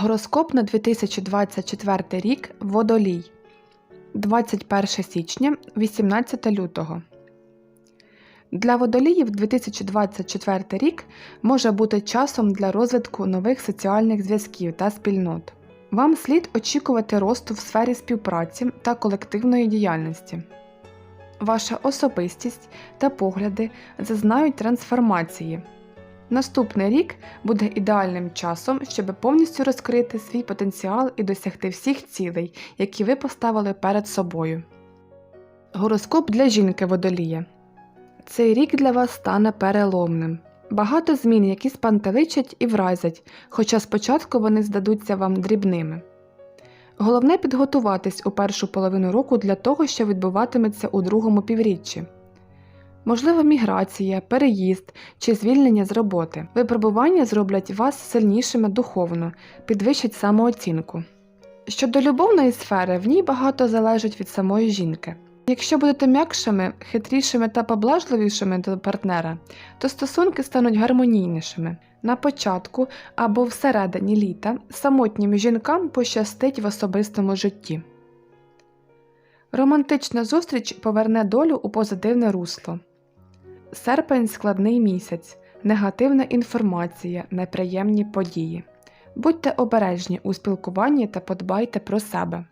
Гороскоп на 2024 рік Водолій 21 січня 18 лютого. Для водоліїв 2024 рік може бути часом для розвитку нових соціальних зв'язків та спільнот. Вам слід очікувати росту в сфері співпраці та колективної діяльності. Ваша особистість та погляди зазнають трансформації. Наступний рік буде ідеальним часом, щоб повністю розкрити свій потенціал і досягти всіх цілей, які ви поставили перед собою. Гороскоп для жінки водолія. Цей рік для вас стане переломним. Багато змін, які спантеличать і вразять, хоча спочатку вони здадуться вам дрібними. Головне підготуватись у першу половину року для того, що відбуватиметься у другому півріччі. Можливо, міграція, переїзд чи звільнення з роботи. Випробування зроблять вас сильнішими духовно, підвищать самооцінку. Щодо любовної сфери, в ній багато залежить від самої жінки. Якщо будете м'якшими, хитрішими та поблажливішими до партнера, то стосунки стануть гармонійнішими. На початку або всередині літа самотнім жінкам пощастить в особистому житті. Романтична зустріч поверне долю у позитивне русло. Серпень складний місяць, негативна інформація, неприємні події. Будьте обережні у спілкуванні та подбайте про себе.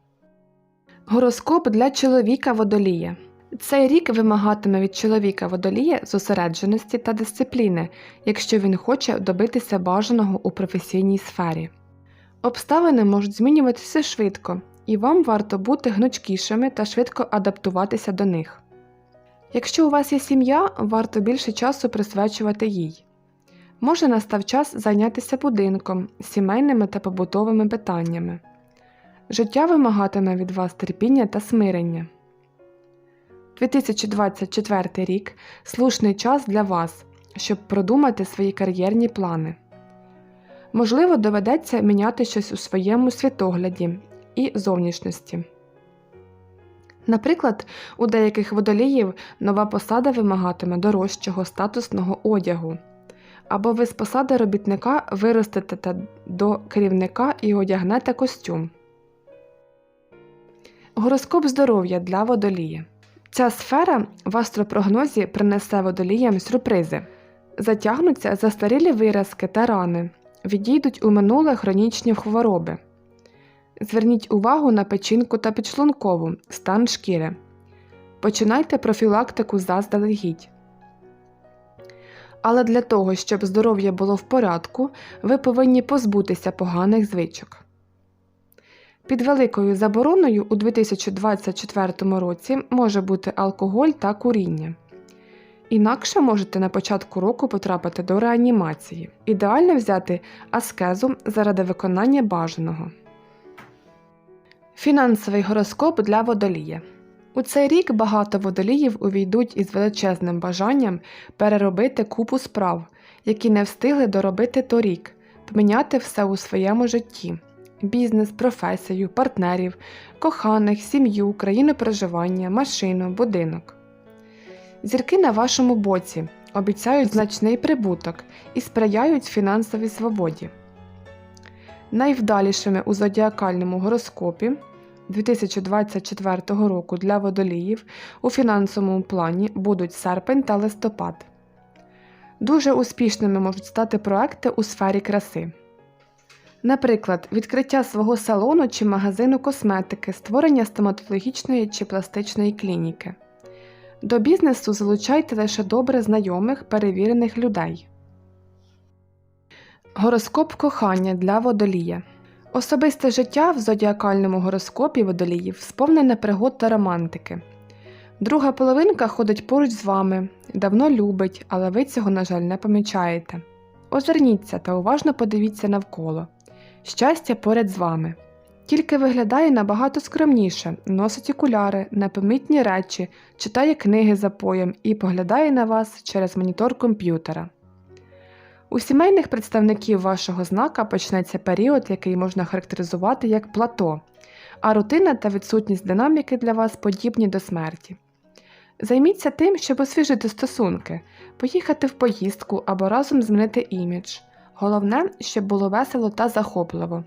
Гороскоп для чоловіка водолія. Цей рік вимагатиме від чоловіка водолія зосередженості та дисципліни, якщо він хоче добитися бажаного у професійній сфері. Обставини можуть змінюватися швидко, і вам варто бути гнучкішими та швидко адаптуватися до них. Якщо у вас є сім'я, варто більше часу присвячувати їй. Може настав час зайнятися будинком, сімейними та побутовими питаннями. Життя вимагатиме від вас терпіння та смирення. 2024 рік слушний час для вас, щоб продумати свої кар'єрні плани. Можливо, доведеться міняти щось у своєму світогляді і зовнішності. Наприклад, у деяких водоліїв нова посада вимагатиме дорожчого статусного одягу, або ви з посади робітника виростете до керівника і одягнете костюм. Гороскоп здоров'я для водолія. Ця сфера в астропрогнозі принесе водоліям сюрпризи. Затягнуться застарілі виразки та рани, відійдуть у минуле хронічні хвороби. Зверніть увагу на печінку та підшлункову, стан шкіри. Починайте профілактику заздалегідь. Але для того, щоб здоров'я було в порядку, ви повинні позбутися поганих звичок. Під великою забороною у 2024 році може бути алкоголь та куріння. Інакше можете на початку року потрапити до реанімації. Ідеально взяти аскезу заради виконання бажаного. Фінансовий гороскоп для водолія. У цей рік багато водоліїв увійдуть із величезним бажанням переробити купу справ, які не встигли доробити торік, поміняти все у своєму житті бізнес, професію, партнерів, коханих, сім'ю, країну проживання, машину, будинок. Зірки на вашому боці обіцяють значний прибуток і сприяють фінансовій свободі. Найвдалішими у зодіакальному гороскопі 2024 року для водоліїв у фінансовому плані будуть серпень та листопад. Дуже успішними можуть стати проекти у сфері краси. Наприклад, відкриття свого салону чи магазину косметики, створення стоматологічної чи пластичної клініки. До бізнесу залучайте лише добре знайомих перевірених людей. Гороскоп кохання для водолія. Особисте життя в зодіакальному гороскопі водоліїв сповнене пригод та романтики. Друга половинка ходить поруч з вами, давно любить, але ви цього, на жаль, не помічаєте. Озирніться та уважно подивіться навколо. Щастя поряд з вами. Тільки виглядає набагато скромніше, носить окуляри, непомітні речі, читає книги за поєм і поглядає на вас через монітор комп'ютера. У сімейних представників вашого знака почнеться період, який можна характеризувати як плато, а рутина та відсутність динаміки для вас подібні до смерті. Займіться тим, щоб освіжити стосунки, поїхати в поїздку або разом змінити імідж. Головне, щоб було весело та захопливо.